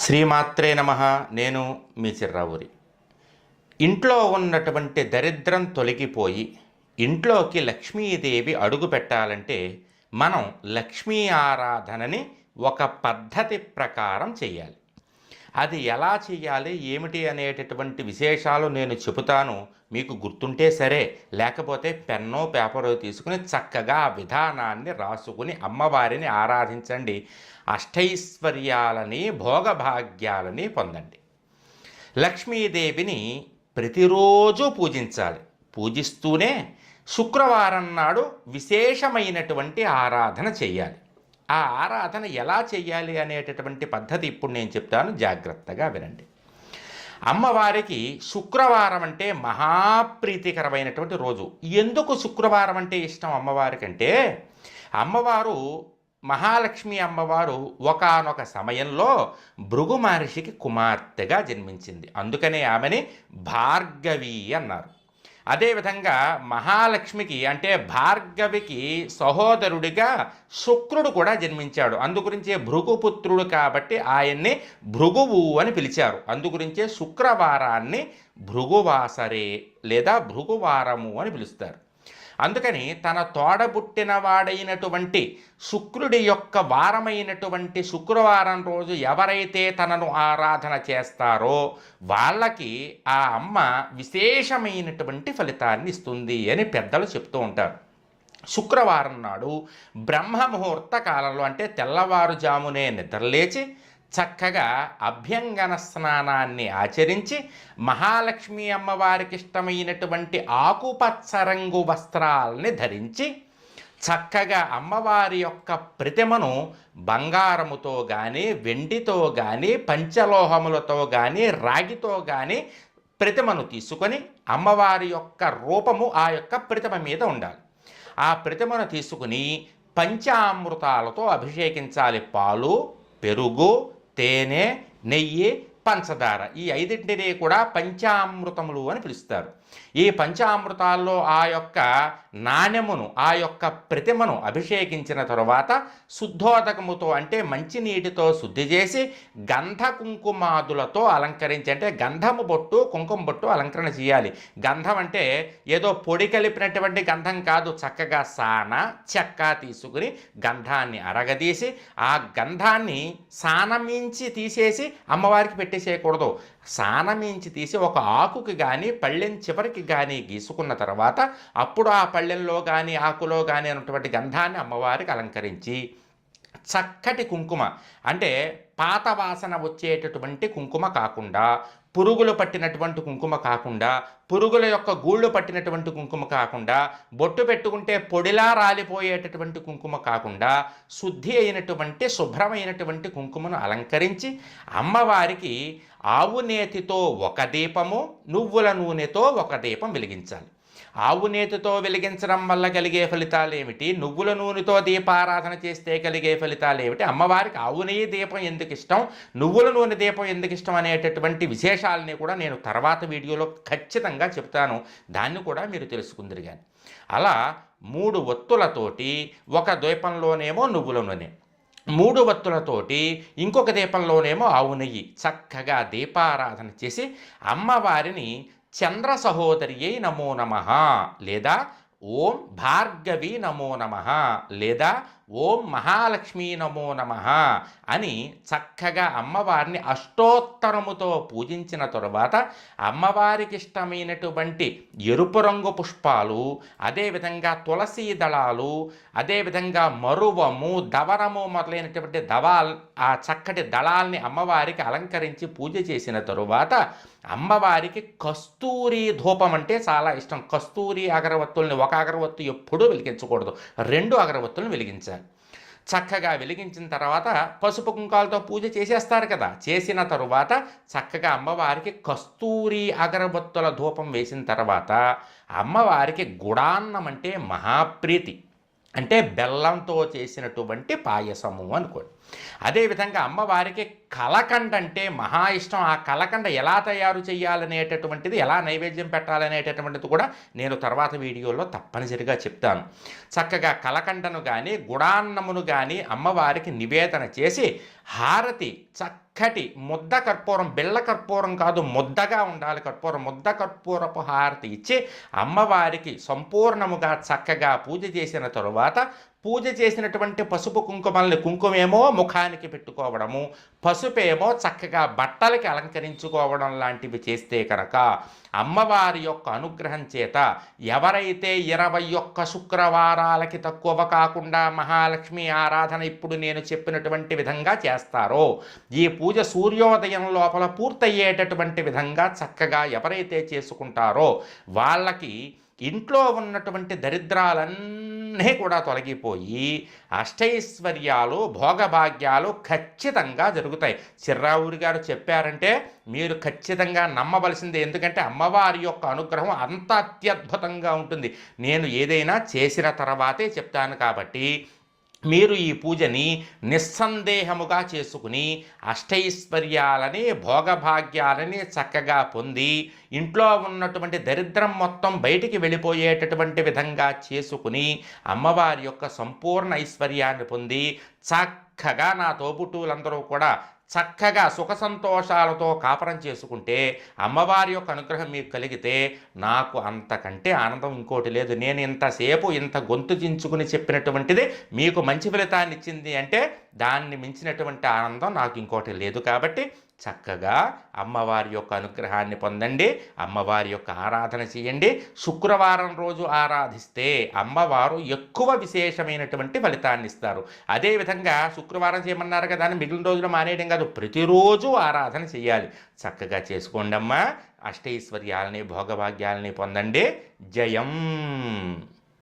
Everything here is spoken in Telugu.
శ్రీమాత్రే నమ నేను మీ చిర్రావురి ఇంట్లో ఉన్నటువంటి దరిద్రం తొలగిపోయి ఇంట్లోకి లక్ష్మీదేవి అడుగు పెట్టాలంటే మనం లక్ష్మీ ఆరాధనని ఒక పద్ధతి ప్రకారం చేయాలి అది ఎలా చేయాలి ఏమిటి అనేటటువంటి విశేషాలు నేను చెబుతాను. మీకు గుర్తుంటే సరే లేకపోతే పెన్నో పేపరో తీసుకుని చక్కగా ఆ విధానాన్ని రాసుకుని అమ్మవారిని ఆరాధించండి. అష్టైశ్వర్యాలని భోగభాగ్యాలని పొందండి. లక్ష్మీదేవిని ప్రతిరోజు పూజించాలి. పూజిస్తూనే శుక్రవారం నాడు విశేషమైనటువంటి ఆరాధన చేయాలి. ఆ ఆరాధన ఎలా చేయాలి అనేటటువంటి పద్ధతి ఇప్పుడు నేను చెప్తాను. జాగ్రత్తగా వినండి. అమ్మవారికి శుక్రవారం అంటే మహాప్రీతికరమైనటువంటి రోజు. ఎందుకు శుక్రవారం అంటే ఇష్టం అమ్మవారికి అంటే అమ్మవారు మహాలక్ష్మి అమ్మవారు ఒకానొక సమయంలో భృగు మహర్షికి కుమార్తెగా జన్మించింది. అందుకనే ఆమెని భార్గవి అన్నారు. అదేవిధంగా మహాలక్ష్మికి అంటే భార్గవికి సహోదరుడిగా శుక్రుడు కూడా జన్మించాడు. అందుగురించే భృగుపుత్రుడు కాబట్టి ఆయన్ని భృగువు అని పిలిచారు. అందుగురించే శుక్రవారాన్ని భృగువాసరే లేదా భృగువారము అని పిలుస్తారు. అందుకని తన తోడబుట్టిన వాడైనటువంటి శుక్రుడి యొక్క వారమైనటువంటి శుక్రవారం రోజు ఎవరైతే తనను ఆరాధన చేస్తారో వాళ్ళకి ఆ అమ్మ విశేషమైనటువంటి ఫలితాన్ని ఇస్తుంది అని పెద్దలు చెప్తూ ఉంటారు. శుక్రవారం నాడు బ్రహ్మ ముహూర్త కాలంలో అంటే తెల్లవారుజామునే నిద్రలేచి చక్కగా అభ్యంగన స్నానాన్ని ఆచరించి మహాలక్ష్మి అమ్మవారికి ఇష్టమైనటువంటి ఆకుపచ్చ రంగు వస్త్రాలని ధరించి చక్కగా అమ్మవారి యొక్క ప్రతిమను బంగారముతో కానీ వెండితో కానీ పంచలోహములతో కానీ రాగితో కానీ ప్రతిమను తీసుకొని అమ్మవారి యొక్క రూపము ఆ యొక్క ప్రతిమ మీద ఉండాలి. ఆ ప్రతిమను తీసుకుని పంచామృతాలతో అభిషేకించాలి. పాలు పెరుగు తేనె నెయ్యి పంచదార. ఈ ఐదింటిని కూడా పంచామృతములు అని పిలుస్తారు. ఈ పంచామృతాల్లో ఆ యొక్క నాణ్యమును ఆ యొక్క ప్రతిమను అభిషేకించిన తరువాత శుద్ధోదకముతో అంటే మంచినీటితో శుద్ధి చేసి గంధ కుంకుమాదులతో అలంకరించి అంటే గంధము బొట్టు కుంకుమ బొట్టు అలంకరణ చేయాలి. గంధం అంటే ఏదో పొడి కలిపినటువంటి గంధం కాదు చక్కగా సాన చెక్క తీసుకుని గంధాన్ని అరగదీసి ఆ గంధాన్ని సానమించి తీసేసి అమ్మవారికి పెట్టేసేయకూడదు. సానమించి తీసి ఒక ఆకుకి కానీ పళ్ళెం చివరికి కానీ గీసుకున్న తర్వాత అప్పుడు ఆ పళ్ళెంలో కానీ ఆకులో కానీ అన్నటువంటి గంధాన్ని అమ్మవారికి అలంకరించి చక్కటి కుంకుమ. అంటే పాత వాసన వచ్చేటటువంటి కుంకుమ కాకుండా పురుగులు పట్టినటువంటి కుంకుమ కాకుండా పురుగుల యొక్క గూళ్ళు పట్టినటువంటి కుంకుమ కాకుండా బొట్టు పెట్టుకుంటే పొడిలా రాలిపోయేటటువంటి కుంకుమ కాకుండా శుద్ధి అయినటువంటి శుభ్రమైనటువంటి కుంకుమను అలంకరించి అమ్మవారికి ఆవు నేతితో ఒక దీపము నువ్వుల నూనెతో ఒక దీపం వెలిగించాలి. ఆవు నేతితో వెలిగించడం వల్ల కలిగే ఫలితాలు ఏమిటి నువ్వుల నూనెతో దీపారాధన చేస్తే కలిగే ఫలితాలు ఏమిటి అమ్మవారికి ఆవు నెయ్యి దీపం ఎందుకు ఇష్టం? నువ్వుల నూనె దీపం ఎందుకు ఇష్టం అనేటటువంటి విశేషాలని కూడా నేను తర్వాత వీడియోలో ఖచ్చితంగా చెప్తాను. దాన్ని కూడా మీరు తెలుసుకుందరు కానీ అలా మూడు ఒత్తులతోటి ఒక ద్వీపంలోనేమో నువ్వుల నూనె. మూడు వత్తులతోటి ఇంకొక దీపంలోనేమో ఆవు నెయ్యి. చక్కగా దీపారాధన చేసి అమ్మవారిని చంద్ర సహోదరియై నమో నమ లేదా ఓం భార్గవి నమో నమ లేదా ఓం మహాలక్ష్మీ నమో నమ అని చక్కగా అమ్మవారిని అష్టోత్తరముతో పూజించిన తరువాత అమ్మవారికి ఇష్టమైనటువంటి ఎరుపు రంగు పుష్పాలు అదేవిధంగా తులసి దళాలు అదేవిధంగా మరువము దవరము మొదలైనటువంటి దవాల్ ఆ చక్కటి దళాల్ని అమ్మవారికి అలంకరించి పూజ చేసిన తరువాత అమ్మవారికి కస్తూరి ధూపం అంటే చాలా ఇష్టం. కస్తూరి అగరవత్తుల్ని ఒక అగరవత్తు ఎప్పుడూ వెలిగించకూడదు. రెండు అగరవత్తులను వెలిగించాలి. చక్కగా వెలిగించిన తర్వాత పసుపు కుంకాలతో పూజ చేసేస్తారు కదా. చేసిన తరువాత చక్కగా అమ్మవారికి కస్తూరి అగరబత్తుల ధూపం వేసిన తర్వాత అమ్మవారికి గుడాన్నం అంటే మహాప్రీతి. అంటే బెల్లంతో చేసినటువంటి పాయసము అనుకోండి. అదేవిధంగా అమ్మవారికి కలకండ అంటే మహా ఇష్టం. ఆ కలకండ ఎలా తయారు చేయాలనేటటువంటిది ఎలా నైవేద్యం పెట్టాలనేటటువంటిది కూడా నేను తర్వాత వీడియోలో తప్పనిసరిగా చెప్తాను. చక్కగా కలకండను కానీ గుడాన్నమును కానీ అమ్మవారికి నివేదన చేసి హారతి చక్కటి ముద్ద కర్పూరం బిళ్ళ కర్పూరం కాదు ముద్దగా ఉండాలి కర్పూరం ముద్ద కర్పూరపు హారతి ఇచ్చి అమ్మవారికి సంపూర్ణముగా చక్కగా పూజ చేసిన తరువాత పూజ చేసినటువంటి పసుపు కుంకుమల్ని కుంకుమేమో ముఖానికి పెట్టుకోవడము పసుపేమో చక్కగా బట్టలకి అలంకరించుకోవడం లాంటివి చేస్తే కనుక అమ్మవారి యొక్క అనుగ్రహం చేత ఎవరైతే ఇరవై ఒక్క శుక్రవారాలకి తక్కువ కాకుండా మహాలక్ష్మి ఆరాధన ఇప్పుడు నేను చెప్పినటువంటి విధంగా చేస్తారో ఈ పూజ సూర్యోదయం లోపల పూర్తయ్యేటటువంటి విధంగా చక్కగా ఎవరైతే చేసుకుంటారో వాళ్ళకి ఇంట్లో ఉన్నటువంటి దరిద్రాలన్నీ కూడా తొలగిపోయి అష్టైశ్వర్యాలు భోగభాగ్యాలు ఖచ్చితంగా జరుగుతాయి. చిర్రావురి గారు చెప్పారంటే మీరు ఖచ్చితంగా నమ్మవలసిందే. ఎందుకంటే అమ్మవారి యొక్క అనుగ్రహం అంత అత్యద్భుతంగా ఉంటుంది. నేను ఏదైనా చేసిన తర్వాతే చెప్తాను కాబట్టి మీరు ఈ పూజని నిస్సందేహముగా చేసుకుని అష్టైశ్వర్యాలని భోగభాగ్యాలని చక్కగా పొంది ఇంట్లో ఉన్నటువంటి దరిద్రం మొత్తం బయటికి వెళ్ళిపోయేటటువంటి విధంగా చేసుకుని అమ్మవారి యొక్క సంపూర్ణ ఐశ్వర్యాన్ని పొంది చక్కగా నా తోబుట్టువులందరూ కూడా చక్కగా సుఖ సంతోషాలతో కాపురం చేసుకుంటే అమ్మవారి యొక్క అనుగ్రహం మీకు కలిగితే నాకు అంతకంటే ఆనందం ఇంకోటి లేదు. నేను ఇంతసేపు ఇంత గొంతు చించుకుని చెప్పినటువంటిది మీకు మంచి ఫలితాన్ని ఇచ్చింది అంటే దాన్ని మించినటువంటి ఆనందం నాకు ఇంకోటి లేదు కాబట్టి చక్కగా అమ్మవారి యొక్క అనుగ్రహాన్ని పొందండి. అమ్మవారి యొక్క ఆరాధన చేయండి. శుక్రవారం రోజు ఆరాధిస్తే అమ్మవారు ఎక్కువ విశేషమైనటువంటి ఫలితాన్ని ఇస్తారు. అదేవిధంగా శుక్రవారం చేయమన్నారు కదా మిగిలిన రోజులు మానేయడం కాదు ప్రతిరోజు ఆరాధన చేయాలి చక్కగా చేసుకోండమ్మా. అష్టైశ్వర్యాలని భోగభాగ్యాలని పొందండి. జయం.